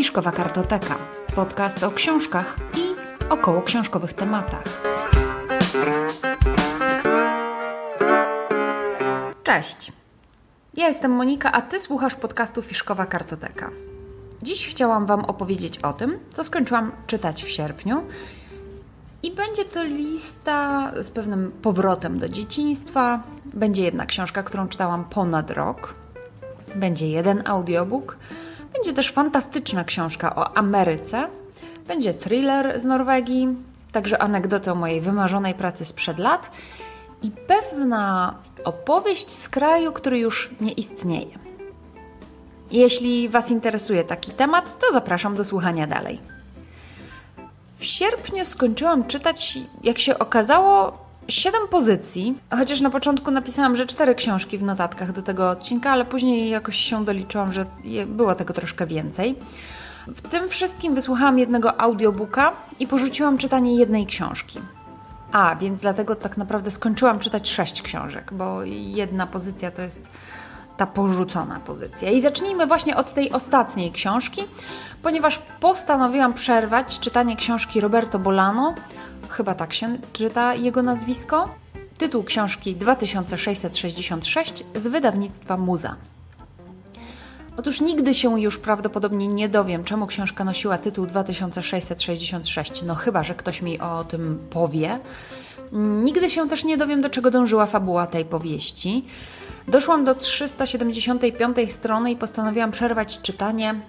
Fiszkowa Kartoteka. Podcast o książkach i około książkowych tematach. Cześć. Ja jestem Monika, a ty słuchasz podcastu Fiszkowa Kartoteka. Dziś chciałam Wam opowiedzieć o tym, co skończyłam czytać w sierpniu. I będzie to lista z pewnym powrotem do dzieciństwa. Będzie jedna książka, którą czytałam ponad rok. Będzie jeden audiobook. Będzie też fantastyczna książka o Ameryce. Będzie thriller z Norwegii, także anegdota o mojej wymarzonej pracy sprzed lat i pewna opowieść z kraju, który już nie istnieje. Jeśli Was interesuje taki temat, to zapraszam do słuchania dalej. W sierpniu skończyłam czytać, jak się okazało, 7 pozycji, chociaż na początku napisałam, że cztery książki w notatkach do tego odcinka, ale później jakoś się doliczyłam, że było tego troszkę więcej. W tym wszystkim wysłuchałam jednego audiobooka i porzuciłam czytanie jednej książki. A, więc dlatego tak naprawdę skończyłam czytać sześć książek, bo jedna pozycja to jest ta porzucona pozycja. I zacznijmy właśnie od tej ostatniej książki, ponieważ postanowiłam przerwać czytanie książki Roberto Bolano, chyba tak się czyta jego nazwisko. Tytuł książki 2666 z wydawnictwa Muza. Otóż nigdy się już prawdopodobnie nie dowiem, czemu książka nosiła tytuł 2666, no chyba, że ktoś mi o tym powie. Nigdy się też nie dowiem, do czego dążyła fabuła tej powieści. Doszłam do 375 strony i postanowiłam przerwać czytanie,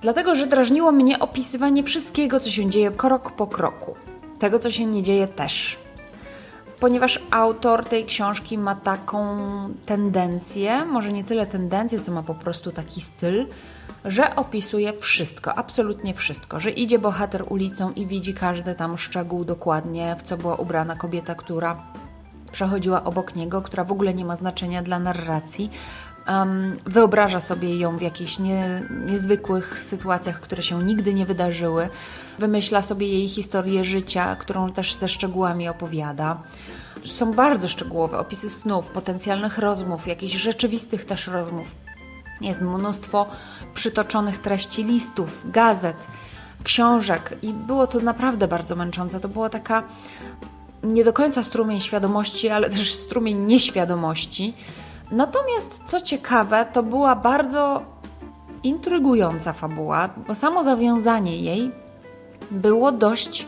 dlatego że drażniło mnie opisywanie wszystkiego, co się dzieje krok po kroku. Tego, co się nie dzieje też. Ponieważ autor tej książki ma taką tendencję, może nie tyle tendencję, co ma po prostu taki styl, że opisuje wszystko, absolutnie wszystko, że idzie bohater ulicą i widzi każdy tam szczegół dokładnie, w co była ubrana kobieta, która przechodziła obok niego, która w ogóle nie ma znaczenia dla narracji. Um, wyobraża sobie ją w jakichś nie, niezwykłych sytuacjach, które się nigdy nie wydarzyły. Wymyśla sobie jej historię życia, którą też ze szczegółami opowiada. Są bardzo szczegółowe opisy snów, potencjalnych rozmów, jakichś rzeczywistych też rozmów. Jest mnóstwo przytoczonych treści listów, gazet, książek i było to naprawdę bardzo męczące. To była taka nie do końca strumień świadomości, ale też strumień nieświadomości. Natomiast co ciekawe, to była bardzo intrygująca fabuła, bo samo zawiązanie jej było dość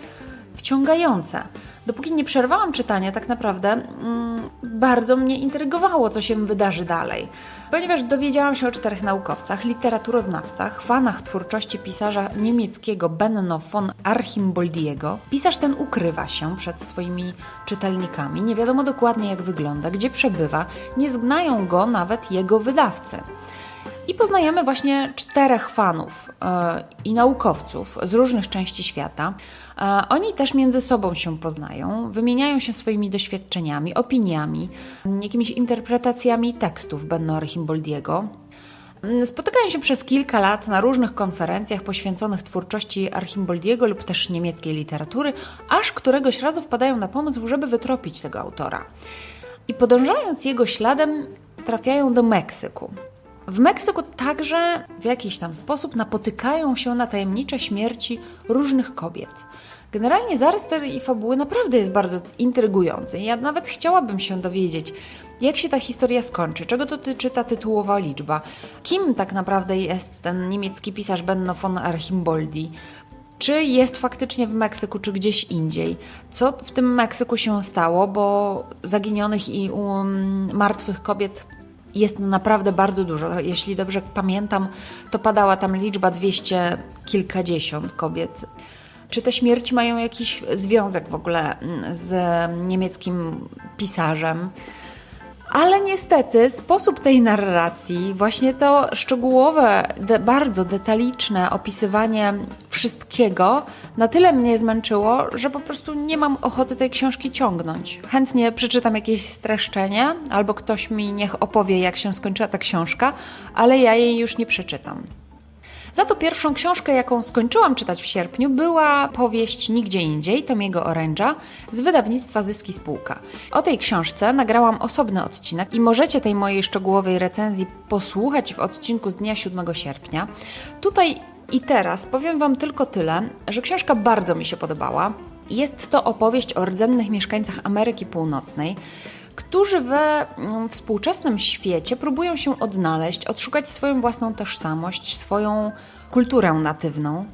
wciągające. Dopóki nie przerwałam czytania, tak naprawdę mm, bardzo mnie intrygowało, co się wydarzy dalej. Ponieważ dowiedziałam się o czterech naukowcach, literaturoznawcach, fanach twórczości pisarza niemieckiego Benno von Archimboldiego. Pisarz ten ukrywa się przed swoimi czytelnikami, nie wiadomo dokładnie jak wygląda, gdzie przebywa, nie zgnają go nawet jego wydawcy. I poznajemy właśnie czterech fanów e, i naukowców z różnych części świata. E, oni też między sobą się poznają, wymieniają się swoimi doświadczeniami, opiniami, jakimiś interpretacjami tekstów Benno Archimboldiego. Spotykają się przez kilka lat na różnych konferencjach poświęconych twórczości Archimboldiego lub też niemieckiej literatury, aż któregoś razu wpadają na pomysł, żeby wytropić tego autora. I podążając jego śladem, trafiają do Meksyku. W Meksyku także w jakiś tam sposób napotykają się na tajemnicze śmierci różnych kobiet. Generalnie zarys tej fabuły naprawdę jest bardzo intrygujący. Ja nawet chciałabym się dowiedzieć, jak się ta historia skończy, czego dotyczy ta tytułowa liczba, kim tak naprawdę jest ten niemiecki pisarz Benno von Archimboldi, czy jest faktycznie w Meksyku, czy gdzieś indziej. Co w tym Meksyku się stało, bo zaginionych i um, martwych kobiet jest naprawdę bardzo dużo. Jeśli dobrze pamiętam, to padała tam liczba dwieście kilkadziesiąt kobiet. Czy te śmierci mają jakiś związek w ogóle mm, z niemieckim pisarzem? Ale niestety sposób tej narracji, właśnie to szczegółowe, de, bardzo detaliczne opisywanie wszystkiego, na tyle mnie zmęczyło, że po prostu nie mam ochoty tej książki ciągnąć. Chętnie przeczytam jakieś streszczenie, albo ktoś mi niech opowie, jak się skończyła ta książka, ale ja jej już nie przeczytam. Za to pierwszą książkę, jaką skończyłam czytać w sierpniu, była powieść Nigdzie Indziej Tomiego Oręża z wydawnictwa Zyski Spółka. O tej książce nagrałam osobny odcinek i możecie tej mojej szczegółowej recenzji posłuchać w odcinku z dnia 7 sierpnia. Tutaj I teraz powiem Wam tylko tyle, że książka bardzo mi się podobała. Jest to opowieść o rdzennych mieszkańcach Ameryki Północnej, którzy we mm, współczesnym świecie próbują się odnaleźć, odszukać swoją własną tożsamość, swoją kulturę natywną.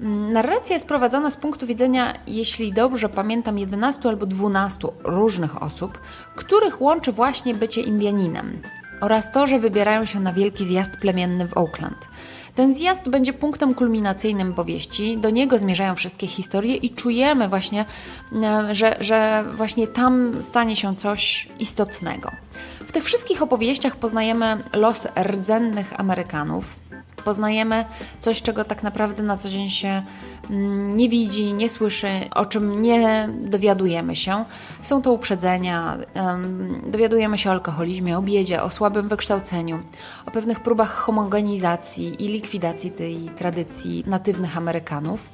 Mm, Narracja jest prowadzona z punktu widzenia, jeśli dobrze pamiętam, 11 albo 12 różnych osób, których łączy właśnie bycie Indianinem oraz to, że wybierają się na wielki zjazd plemienny w Oakland. Ten zjazd będzie punktem kulminacyjnym powieści, do niego zmierzają wszystkie historie i czujemy właśnie, e, że, że właśnie tam stanie się coś istotnego. W tych wszystkich opowieściach poznajemy los rdzennych Amerykanów, poznajemy coś, czego tak naprawdę na co dzień się mm, nie widzi, nie słyszy, o czym nie dowiadujemy się. Są to uprzedzenia, em, dowiadujemy się o alkoholizmie, o biedzie, o słabym wykształceniu, o pewnych próbach homogenizacji i likwidacji tej tradycji natywnych Amerykanów.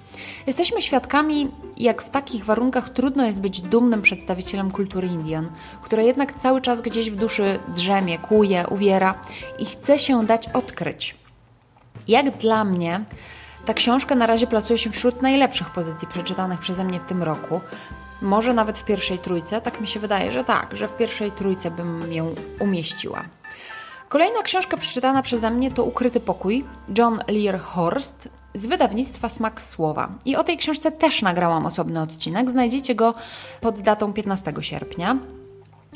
Jesteśmy świadkami, jak w takich warunkach trudno jest być dumnym przedstawicielem kultury Indian, która jednak cały czas gdzieś w duszy drzemie, kłuje, uwiera i chce się dać odkryć. Jak dla mnie, ta książka na razie plasuje się wśród najlepszych pozycji przeczytanych przeze mnie w tym roku. Może nawet w pierwszej trójce, tak mi się wydaje, że tak, że w pierwszej trójce bym ją umieściła. Kolejna książka przeczytana przeze mnie to Ukryty Pokój John Lear Horst z wydawnictwa Smak Słowa. I o tej książce też nagrałam osobny odcinek. Znajdziecie go pod datą 15 sierpnia.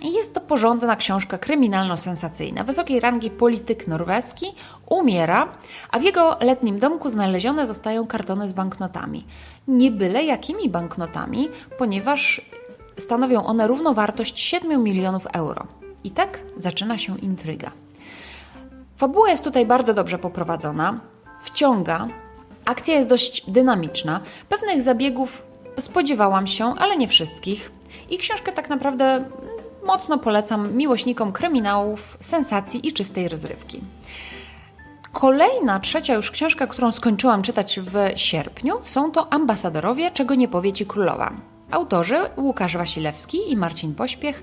Jest to porządna książka kryminalno-sensacyjna. Wysokiej rangi polityk norweski umiera, a w jego letnim domku znalezione zostają kartony z banknotami. Nie byle jakimi banknotami, ponieważ stanowią one równowartość 7 milionów euro. I tak zaczyna się intryga. Fabuła jest tutaj bardzo dobrze poprowadzona, wciąga, akcja jest dość dynamiczna. Pewnych zabiegów spodziewałam się, ale nie wszystkich. I książkę tak naprawdę mocno polecam miłośnikom kryminałów, sensacji i czystej rozrywki. Kolejna, trzecia już książka, którą skończyłam czytać w sierpniu, są to Ambasadorowie, czego nie powie Ci królowa. Autorzy Łukasz Wasilewski i Marcin Pośpiech.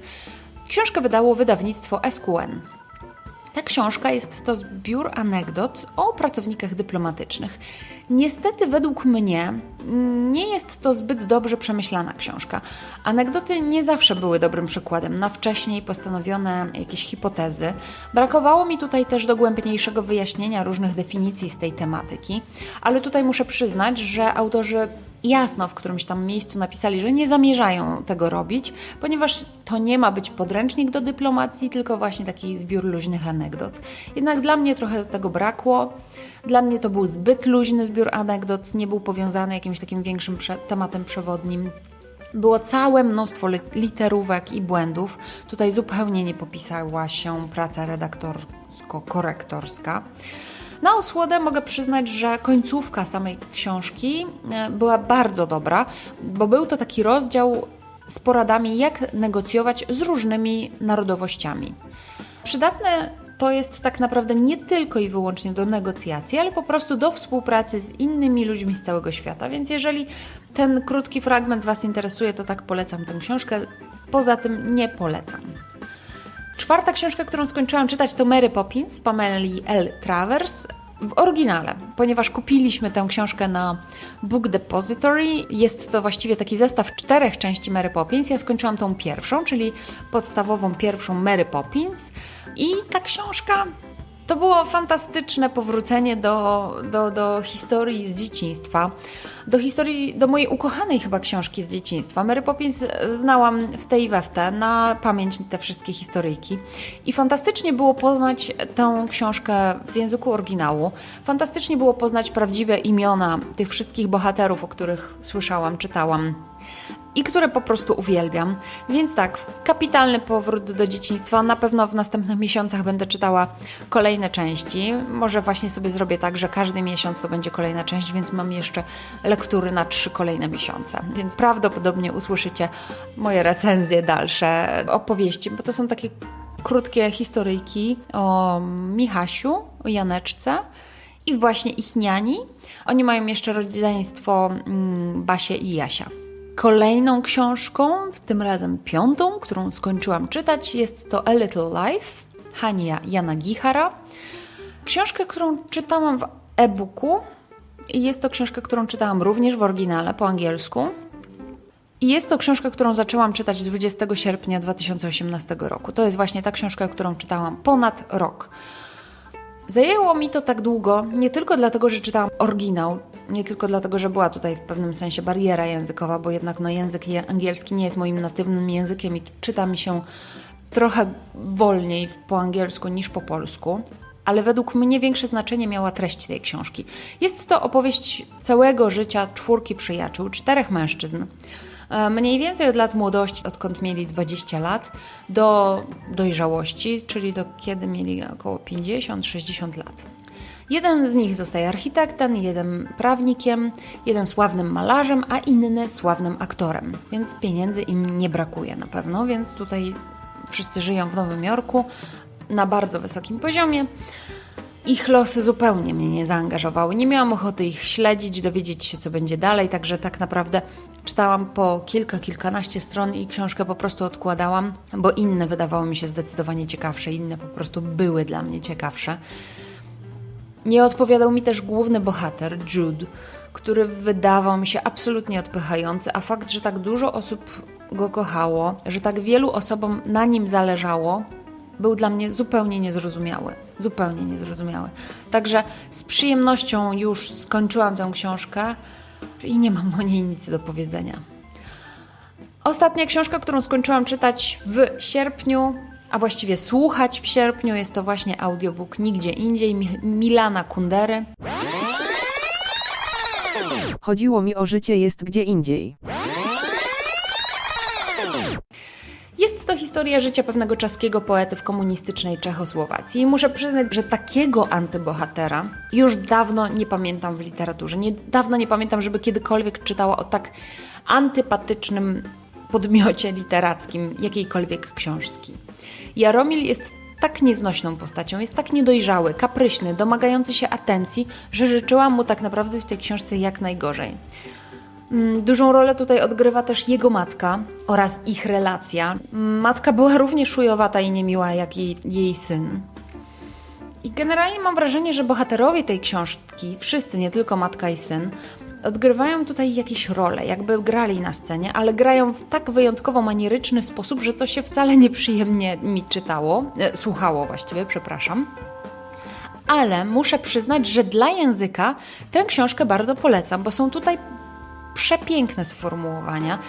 Książkę wydało wydawnictwo SQN. Ta książka jest to zbiór anegdot o pracownikach dyplomatycznych. Niestety, według mnie, mm, nie jest to zbyt dobrze przemyślana książka. Anegdoty nie zawsze były dobrym przykładem na wcześniej postanowione jakieś hipotezy. Brakowało mi tutaj też dogłębniejszego wyjaśnienia różnych definicji z tej tematyki, ale tutaj muszę przyznać, że autorzy jasno w którymś tam miejscu napisali, że nie zamierzają tego robić, ponieważ to nie ma być podręcznik do dyplomacji, tylko właśnie taki zbiór luźnych anegdot. Jednak dla mnie trochę tego brakło. Dla mnie to był zbyt luźny zbiór anegdot, nie był powiązany jakimś takim większym tematem przewodnim. Było całe mnóstwo li- literówek i błędów. Tutaj zupełnie nie popisała się praca redaktorsko-korektorska. Na osłodę mogę przyznać, że końcówka samej książki e, była bardzo dobra, bo był to taki rozdział z poradami, jak negocjować z różnymi narodowościami. Przydatne to jest tak naprawdę nie tylko i wyłącznie do negocjacji, ale po prostu do współpracy z innymi ludźmi z całego świata. Więc jeżeli ten krótki fragment Was interesuje, to tak polecam tę książkę. Poza tym nie polecam. Czwarta książka, którą skończyłam czytać, to Mary Poppins Pameli L. Travers w oryginale, ponieważ kupiliśmy tę książkę na Book Depository. Jest to właściwie taki zestaw czterech części Mary Poppins. Ja skończyłam tą pierwszą, czyli podstawową pierwszą Mary Poppins. I ta książka to było fantastyczne powrócenie do, do, do historii z dzieciństwa. Do historii, do mojej ukochanej chyba książki z dzieciństwa. Mary Poppins znałam w tej i we w te, na pamięć te wszystkie historyjki. I fantastycznie było poznać tę książkę w języku oryginału. Fantastycznie było poznać prawdziwe imiona tych wszystkich bohaterów, o których słyszałam, czytałam i które po prostu uwielbiam. Więc tak, kapitalny powrót do dzieciństwa. Na pewno w następnych miesiącach będę czytała kolejne części. Może właśnie sobie zrobię tak, że każdy miesiąc to będzie kolejna część, więc mam jeszcze lektury na trzy kolejne miesiące. Więc prawdopodobnie usłyszycie moje recenzje dalsze, opowieści, bo to są takie krótkie historyjki o Michasiu, o Janeczce i właśnie ich niani. Oni mają jeszcze rodzeństwo mm, Basie i Jasia. Kolejną książką, tym razem piątą, którą skończyłam czytać, jest to A Little Life Hania Jana Gihara. Książkę, którą czytałam w e-booku I jest to książka, którą czytałam również w oryginale po angielsku. I jest to książka, którą zaczęłam czytać 20 sierpnia 2018 roku. To jest właśnie ta książka, którą czytałam ponad rok. Zajęło mi to tak długo, nie tylko dlatego, że czytałam oryginał, nie tylko dlatego, że była tutaj w pewnym sensie bariera językowa, bo jednak no, język angielski nie jest moim natywnym językiem i czyta mi się trochę wolniej po angielsku niż po polsku. Ale według mnie większe znaczenie miała treść tej książki. Jest to opowieść całego życia czwórki przyjaciół, czterech mężczyzn. E, Mniej więcej od lat młodości, odkąd mieli 20 lat, do dojrzałości, czyli do kiedy mieli około 50-60 lat. Jeden z nich zostaje architektem, jeden prawnikiem, jeden sławnym malarzem, a inny sławnym aktorem. Więc pieniędzy im nie brakuje na pewno, więc tutaj wszyscy żyją w Nowym Jorku na bardzo wysokim poziomie. Ich losy zupełnie mnie nie zaangażowały. Nie miałam ochoty ich śledzić, dowiedzieć się, co będzie dalej, także tak naprawdę czytałam po kilka, kilkanaście stron i książkę po prostu odkładałam, bo inne wydawały mi się zdecydowanie ciekawsze, inne po prostu były dla mnie ciekawsze. Nie odpowiadał mi też główny bohater, Jude, który wydawał mi się absolutnie odpychający, a fakt, że tak dużo osób go kochało, że tak wielu osobom na nim zależało, był dla mnie zupełnie niezrozumiały. Zupełnie niezrozumiały. Także z przyjemnością już skończyłam tę książkę i nie mam o niej nic do powiedzenia. Ostatnia książka, którą skończyłam czytać w sierpniu, a właściwie słuchać w sierpniu, jest to właśnie audiobook Nigdzie Indziej Mi- Milana Kundery. Chodziło mi o życie jest gdzie indziej. To historia życia pewnego czeskiego poety w komunistycznej Czechosłowacji i muszę przyznać, że takiego antybohatera już dawno nie pamiętam w literaturze. Nie, dawno nie pamiętam, żeby kiedykolwiek czytała o tak antypatycznym podmiocie literackim jakiejkolwiek książki. Jaromil jest tak nieznośną postacią, jest tak niedojrzały, kapryśny, domagający się atencji, że życzyłam mu tak naprawdę w tej książce jak najgorzej. Mm, Dużą rolę tutaj odgrywa też jego matka oraz ich relacja. Matka była równie szujowata i niemiła jak jej, jej syn. I generalnie mam wrażenie, że bohaterowie tej książki, wszyscy, nie tylko matka i syn, odgrywają tutaj jakieś role, jakby grali na scenie, ale grają w tak wyjątkowo manieryczny sposób, że to się wcale nieprzyjemnie mi czytało, e, słuchało właściwie, przepraszam. Ale muszę przyznać, że dla języka tę książkę bardzo polecam, bo są tutaj przepiękne sformułowania.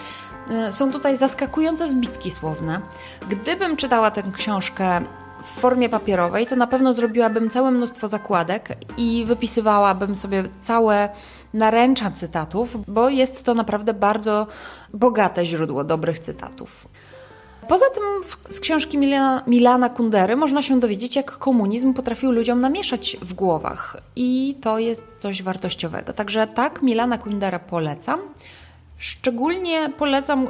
Y, Są tutaj zaskakujące zbitki słowne. Gdybym czytała tę książkę w formie papierowej, to na pewno zrobiłabym całe mnóstwo zakładek i wypisywałabym sobie całe naręcza cytatów, bo jest to naprawdę bardzo bogate źródło dobrych cytatów. Poza tym z książki Milana, Milana Kundery można się dowiedzieć, jak komunizm potrafił ludziom namieszać w głowach. I to jest coś wartościowego. Także tak, Milana Kundera polecam. Szczególnie polecam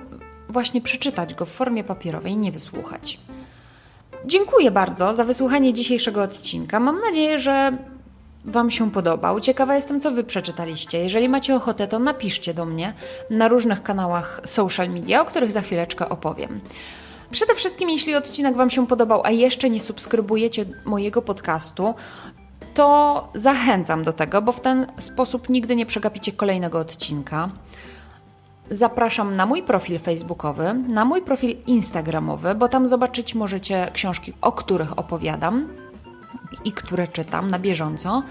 właśnie przeczytać go w formie papierowej, nie wysłuchać. Dziękuję bardzo za wysłuchanie dzisiejszego odcinka. Mam nadzieję, że Wam się podobał. Ciekawa jestem, co Wy przeczytaliście. Jeżeli macie ochotę, to napiszcie do mnie na różnych kanałach social media, o których za chwileczkę opowiem. Przede wszystkim, jeśli odcinek Wam się podobał, a jeszcze nie subskrybujecie mojego podcastu, to zachęcam do tego, bo w ten sposób nigdy nie przegapicie kolejnego odcinka. Zapraszam na mój profil facebookowy, na mój profil instagramowy, bo tam zobaczyć możecie książki, o których opowiadam i które czytam na bieżąco.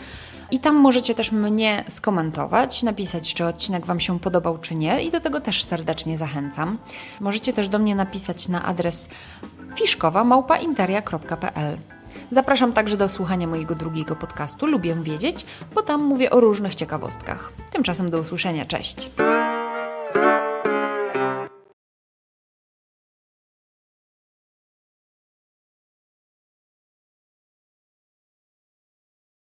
I tam możecie też mnie skomentować, napisać, czy odcinek Wam się podobał, czy nie, i do tego też serdecznie zachęcam. Możecie też do mnie napisać na adres fiszkowa.interia.pl. Zapraszam także do słuchania mojego drugiego podcastu Lubię Wiedzieć, bo tam mówię o różnych ciekawostkach. Tymczasem do usłyszenia, cześć!